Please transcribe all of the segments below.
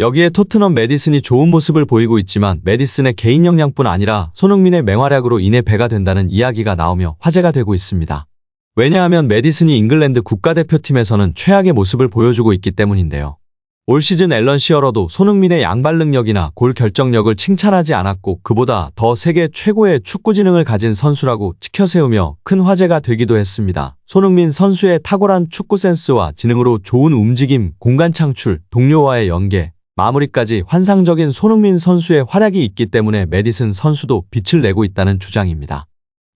여기에 토트넘 메디슨이 좋은 모습을 보이고 있지만 메디슨의 개인 역량뿐 아니라 손흥민의 맹활약으로 인해 배가 된다는 이야기가 나오며 화제가 되고 있습니다. 왜냐하면 메디슨이 잉글랜드 국가대표팀에서는 최악의 모습을 보여주고 있기 때문인데요. 올 시즌 앨런 시어러도 손흥민의 양발 능력이나 골 결정력을 칭찬하지 않았고 그보다 더 세계 최고의 축구 지능을 가진 선수라고 치켜세우며 큰 화제가 되기도 했습니다. 손흥민 선수의 탁월한 축구 센스와 지능으로 좋은 움직임, 공간 창출, 동료와의 연계, 마무리까지 환상적인 손흥민 선수의 활약이 있기 때문에 메디슨 선수도 빛을 내고 있다는 주장입니다.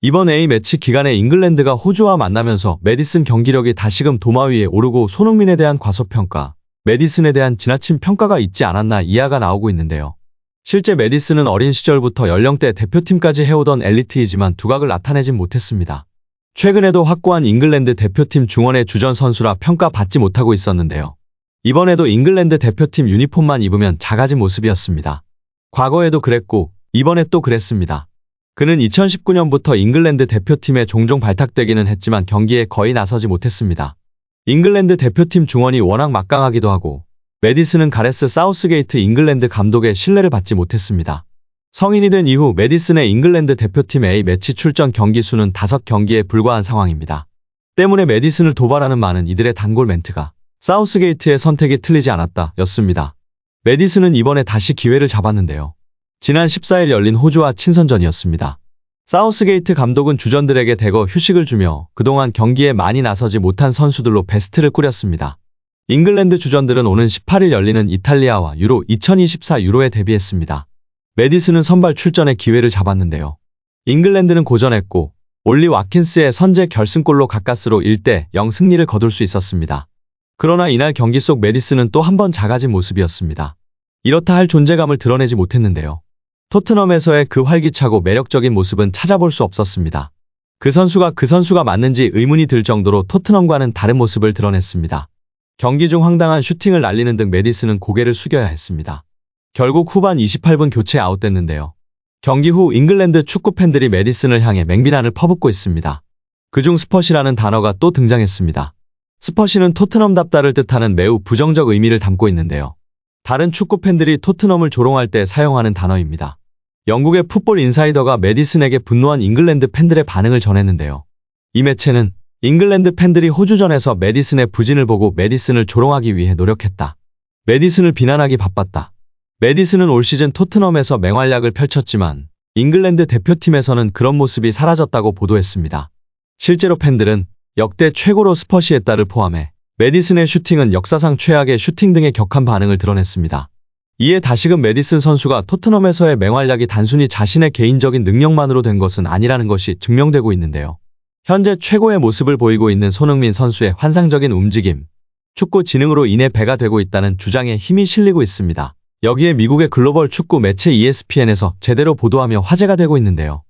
이번 A매치 기간에 잉글랜드가 호주와 만나면서 메디슨 경기력이 다시금 도마 위에 오르고 손흥민에 대한 과소평가, 메디슨에 대한 지나친 평가가 있지 않았나 이야가 나오고 있는데요. 실제 메디슨은 어린 시절부터 연령대 대표팀까지 해오던 엘리트이지만 두각을 나타내진 못했습니다. 최근에도 확고한 잉글랜드 대표팀 중원의 주전 선수라 평가받지 못하고 있었는데요. 이번에도 잉글랜드 대표팀 유니폼만 입으면 작아진 모습이었습니다. 과거에도 그랬고 이번에 또 그랬습니다. 그는 2019년부터 잉글랜드 대표팀에 종종 발탁되기는 했지만 경기에 거의 나서지 못했습니다. 잉글랜드 대표팀 중원이 워낙 막강하기도 하고 메디슨은 가레스 사우스게이트 잉글랜드 감독의 신뢰를 받지 못했습니다. 성인이 된 이후 메디슨의 잉글랜드 대표팀 A 매치 출전 경기 수는 5경기에 불과한 상황입니다. 때문에 메디슨을 도발하는 많은 이들의 단골 멘트가 사우스게이트의 선택이 틀리지 않았다 였습니다. 메디슨은 이번에 다시 기회를 잡았는데요. 지난 14일 열린 호주와 친선전이었습니다. 사우스게이트 감독은 주전들에게 대거 휴식을 주며 그동안 경기에 많이 나서지 못한 선수들로 베스트를 꾸렸습니다. 잉글랜드 주전들은 오는 18일 열리는 이탈리아와 유로 2024 유로에 데뷔했습니다. 메디슨은 선발 출전의 기회를 잡았는데요. 잉글랜드는 고전했고 올리 와킨스의 선제 결승골로 가까스로 1대 0 승리를 거둘 수 있었습니다. 그러나 이날 경기 속 메디슨은 또한 번 작아진 모습이었습니다. 이렇다 할 존재감을 드러내지 못했는데요. 토트넘에서의 그 활기차고 매력적인 모습은 찾아볼 수 없었습니다. 그 선수가 그 선수가 맞는지 의문이 들 정도로 토트넘과는 다른 모습을 드러냈습니다. 경기 중 황당한 슈팅을 날리는 등 메디슨은 고개를 숙여야 했습니다. 결국 후반 28분 교체 아웃됐는데요. 경기 후 잉글랜드 축구 팬들이 메디슨을 향해 맹비난을 퍼붓고 있습니다. 그중 스퍼시라는 단어가 또 등장했습니다. 스퍼시는 토트넘답다를 뜻하는 매우 부정적 의미를 담고 있는데요. 다른 축구 팬들이 토트넘을 조롱할 때 사용하는 단어입니다. 영국의 풋볼 인사이더가 메디슨에게 분노한 잉글랜드 팬들의 반응을 전했는데요. 이 매체는 잉글랜드 팬들이 호주전에서 메디슨의 부진을 보고 메디슨을 조롱하기 위해 노력했다. 메디슨을 비난하기 바빴다. 메디슨은 올 시즌 토트넘에서 맹활약을 펼쳤지만 잉글랜드 대표팀에서는 그런 모습이 사라졌다고 보도했습니다. 실제로 팬들은 역대 최고로 스퍼시했다를 포함해 메디슨의 슈팅은 역사상 최악의 슈팅 등의 격한 반응을 드러냈습니다. 이에 다시금 메디슨 선수가 토트넘에서의 맹활약이 단순히 자신의 개인적인 능력만으로 된 것은 아니라는 것이 증명되고 있는데요. 현재 최고의 모습을 보이고 있는 손흥민 선수의 환상적인 움직임, 축구 지능으로 인해 배가 되고 있다는 주장에 힘이 실리고 있습니다. 여기에 미국의 글로벌 축구 매체 ESPN에서 제대로 보도하며 화제가 되고 있는데요.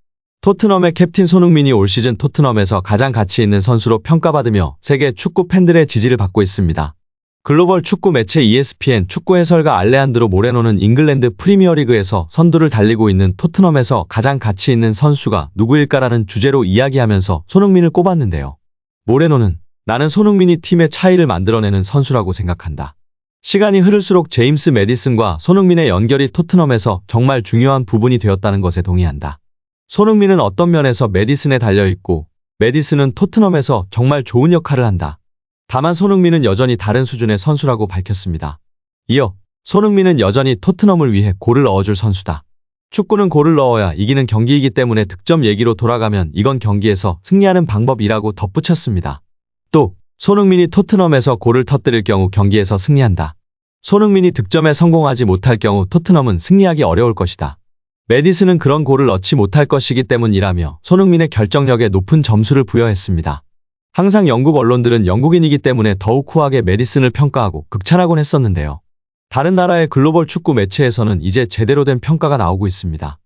토트넘의 캡틴 손흥민이 올 시즌 토트넘에서 가장 가치 있는 선수로 평가받으며 세계 축구 팬들의 지지를 받고 있습니다. 글로벌 축구 매체 ESPN 축구 해설가 알레한드로 모레노는 잉글랜드 프리미어리그에서 선두를 달리고 있는 토트넘에서 가장 가치 있는 선수가 누구일까라는 주제로 이야기하면서 손흥민을 꼽았는데요. 모레노는 나는 손흥민이 팀의 차이를 만들어내는 선수라고 생각한다. 시간이 흐를수록 제임스 메디슨과 손흥민의 연결이 토트넘에서 정말 중요한 부분이 되었다는 것에 동의한다. 손흥민은 어떤 면에서 메디슨에 달려있고 메디슨은 토트넘에서 정말 좋은 역할을 한다. 다만 손흥민은 여전히 다른 수준의 선수라고 밝혔습니다. 이어 손흥민은 여전히 토트넘을 위해 골을 넣어줄 선수다. 축구는 골을 넣어야 이기는 경기이기 때문에 득점 얘기로 돌아가면 이건 경기에서 승리하는 방법이라고 덧붙였습니다. 또 손흥민이 토트넘에서 골을 터뜨릴 경우 경기에서 승리한다. 손흥민이 득점에 성공하지 못할 경우 토트넘은 승리하기 어려울 것이다. 메디슨은 그런 골을 넣지 못할 것이기 때문이라며 손흥민의 결정력에 높은 점수를 부여했습니다. 항상 영국 언론들은 영국인이기 때문에 더욱 후하게 메디슨을 평가하고 극찬하곤 했었는데요. 다른 나라의 글로벌 축구 매체에서는 이제 제대로 된 평가가 나오고 있습니다.